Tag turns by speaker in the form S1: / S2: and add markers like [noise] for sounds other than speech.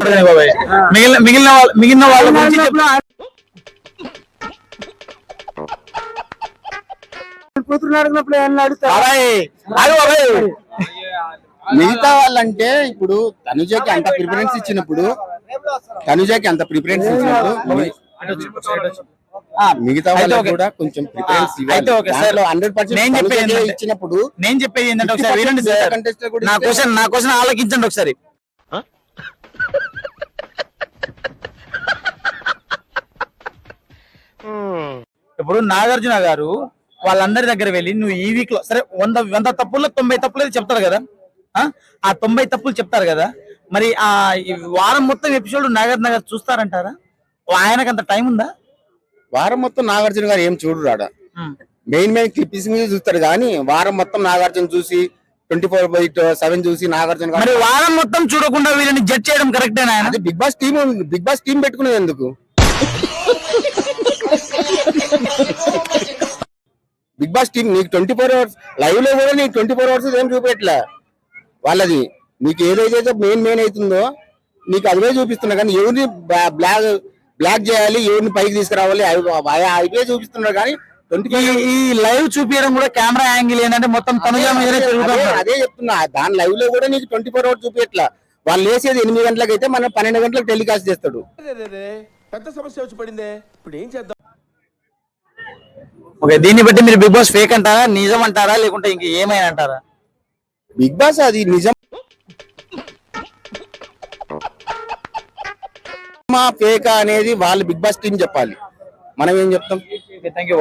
S1: మిగిలిన మిగిలిన వాళ్ళ మిగిలిన వాళ్ళ గురించి
S2: మిగతా వాళ్ళంటే ఇప్పుడు తనుజకి అంత ప్రిఫరెన్స్ ఇచ్చినప్పుడు తనుజకి అంత ప్రిఫరెన్స్ ఇచ్చినప్పుడు మిగతా వాళ్ళకి
S1: ఓకే.
S2: కూడా కొంచెం ప్రిఫరెన్స్
S1: ఆ, అయితే ఓకే సార్.
S2: హండ్రెడ్ పర్సెంట్
S1: నేను చెప్పేది ఏంటంటే-
S2: ఇచ్చినప్పుడు
S1: నేను చెప్పేది ఏంటంటే ఒకసారి నా క్వశ్చన్ నా క్వశ్చన్ ఆలోచించండి ఒకసారి. ఇప్పుడు నాగార్జున గారు వాళ్ళందరి దగ్గర వెళ్ళి నువ్వు ఈ వీక్లో సరే వంద వంద తప్పుల్లో తొంభై తప్పులు అయితే చెప్తారు కదా? ఆ? ఆ తొంభై తప్పులు చెప్తారు కదా? మరి ఆ ఈ వారం మొత్తం ఎపిసోడ్ నాగార్జున గారు చూస్తారంటారా? ఆయనకు అంత టైం ఉందా?
S2: వారం మొత్తం నాగార్జున గారు ఏం చూడు రాడ మెయిన్ మెయిన్ క్లిప్స్ మీద చూస్తాడు కానీ వారం మొత్తం నాగార్జున చూసి ట్వంటీ ఫోర్ బై సెవెన్ చూసి నాగార్జున గారు
S1: మరి వారం మొత్తం చూడకుండా వీళ్ళని జడ్జ్ చేయడం కరెక్టేనా
S2: Bigg Boss team Bigg Boss team పెట్టుకునేది ఎందుకు? [laughs] టీం నీకు ట్వంటీ ఫోర్ అవర్స్ లైవ్లో కూడా నీకు ట్వంటీ ఫోర్ అవర్స్ ఏం చూపెట్లే వాళ్ళది. నీకు ఏదైతే మెయిన్ మెయిన్ అవుతుందో నీకు అదివే చూపిస్తున్నా కానీ ఎవరిని బ్లాక్ బ్లాక్ చేయాలి ఎవరిని పైకి తీసుకురావాలి అవి- చూపిస్తున్నారు కానీ ట్వంటీ
S1: ఈ లైవ్ చూపించడం కూడా కెమెరా యాంగిల్ ఏంటంటే మొత్తం
S2: అదే అదే చెప్తున్నా. దాని లైవ్లో కూడా నీకు ట్వంటీ ఫోర్ అవర్స్ చూపించట్లా వాళ్ళు లేసేది ఎనిమిది గంటలకు అయితే మనం పన్నెండు గంటలకు టెలికాస్ట్ చేస్తాడు.
S3: పెద్ద సమస్య వచ్చి పడిందే. ఇప్పుడు ఏం చేద్దాం?
S1: ఓకే దీన్ని బట్టి మీరు బిగ్ బాస్ ఫేక్ అంటారా నిజం అంటారా లేకుంటే ఇంక ఏమైనా అంటారా?
S2: బిగ్ బాస్ అది నిజం. మా ఫేక్ అనేది వాళ్ళు బిగ్ బాస్ టీం చెప్పాలి. మనం ఏం చెప్తాం?
S1: Thank you